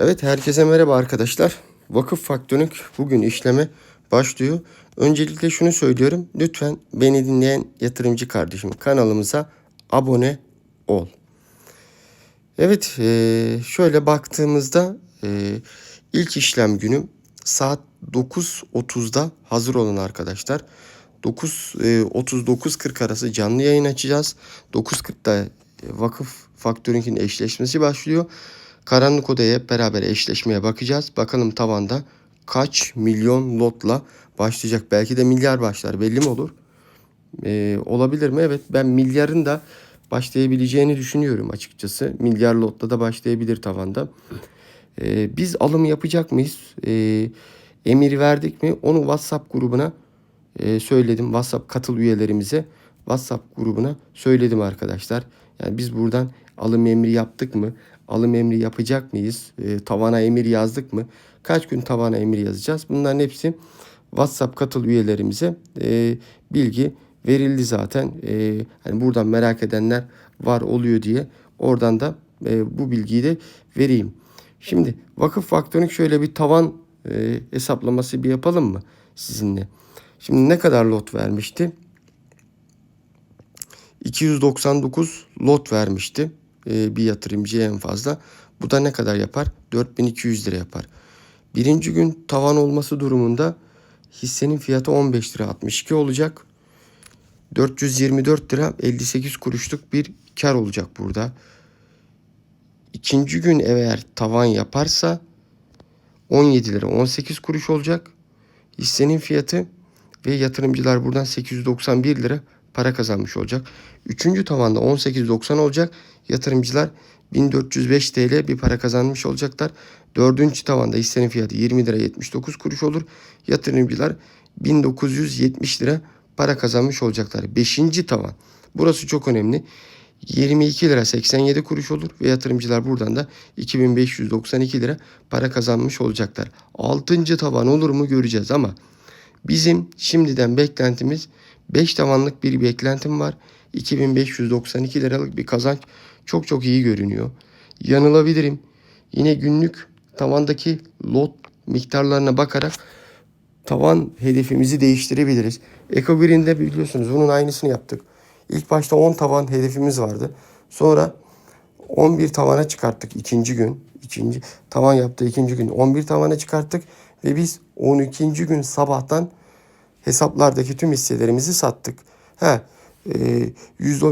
Evet herkese merhaba arkadaşlar. Vakıf Faktörünk bugün işleme başlıyor. Öncelikle şunu söylüyorum. Lütfen beni dinleyen yatırımcı kardeşim kanalımıza abone ol. Evet eee, şöyle baktığımızda eee, ilk işlem günüm saat 9.30'da hazır olun arkadaşlar. 9.30-9.40 arası canlı yayın açacağız. 9.40'da Vakıf Faktöring'in eşleşmesi başlıyor. Karanlık odaya hep beraber eşleşmeye bakacağız. Bakalım tavanda kaç milyon lotla başlayacak. Belki de milyar başlar belli mi olur? Ee, olabilir mi? Evet ben milyarın da başlayabileceğini düşünüyorum açıkçası. Milyar lotla da başlayabilir tavanda. Ee, biz alım yapacak mıyız? Ee, emir verdik mi? Onu WhatsApp grubuna e, söyledim. WhatsApp katıl üyelerimize WhatsApp grubuna söyledim arkadaşlar. Yani biz buradan alım emri yaptık mı? Alım emri yapacak mıyız? E, tavana emir yazdık mı? Kaç gün tavana emir yazacağız? Bunların hepsi WhatsApp katıl üyelerimize e, bilgi verildi zaten. E, hani buradan merak edenler var oluyor diye oradan da e, bu bilgiyi de vereyim. Şimdi vakıf faktörün şöyle bir tavan e, hesaplaması bir yapalım mı sizinle? Şimdi ne kadar lot vermişti? 299 lot vermişti bir yatırımcıya en fazla. Bu da ne kadar yapar? 4200 lira yapar. Birinci gün tavan olması durumunda hissenin fiyatı 15 lira 62 olacak. 424 lira 58 kuruşluk bir kar olacak burada. İkinci gün eğer tavan yaparsa 17 lira 18 kuruş olacak. Hissenin fiyatı ve yatırımcılar buradan 891 lira para kazanmış olacak. Üçüncü tavanda 18.90 olacak. Yatırımcılar 1405 TL bir para kazanmış olacaklar. Dördüncü tavanda hissenin fiyatı 20 lira 79 kuruş olur. Yatırımcılar 1970 lira para kazanmış olacaklar. Beşinci tavan. Burası çok önemli. 22 lira 87 kuruş olur ve yatırımcılar buradan da 2592 lira para kazanmış olacaklar. Altıncı tavan olur mu göreceğiz ama bizim şimdiden beklentimiz 5 tavanlık bir beklentim var. 2592 liralık bir kazanç çok çok iyi görünüyor. Yanılabilirim. Yine günlük tavandaki lot miktarlarına bakarak tavan hedefimizi değiştirebiliriz. Eco Green'de biliyorsunuz bunun aynısını yaptık. İlk başta 10 tavan hedefimiz vardı. Sonra 11 tavana çıkarttık ikinci gün. ikinci tavan yaptığı ikinci gün 11 tavana çıkarttık ve biz 12. gün sabahtan hesaplardaki tüm hisselerimizi sattık. He, e,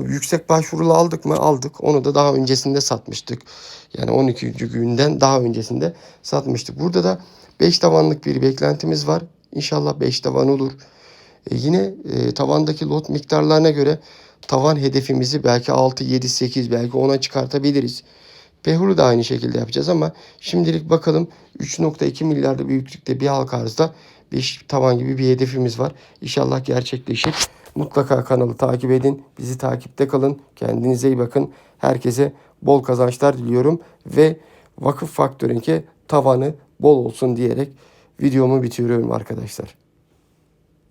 yüksek başvurulu aldık mı? Aldık. Onu da daha öncesinde satmıştık. Yani 12. günden daha öncesinde satmıştık. Burada da 5 tavanlık bir beklentimiz var. İnşallah 5 tavan olur. E, yine e, tavandaki lot miktarlarına göre tavan hedefimizi belki 6, 7, 8 belki 10'a çıkartabiliriz. Behur'u da aynı şekilde yapacağız ama şimdilik bakalım 3.2 milyarda büyüklükte bir halka arzda 5 tavan gibi bir hedefimiz var. İnşallah gerçekleşir. Mutlaka kanalı takip edin. Bizi takipte kalın. Kendinize iyi bakın. Herkese bol kazançlar diliyorum. Ve Vakıf Faktörünk'e tavanı bol olsun diyerek videomu bitiriyorum arkadaşlar.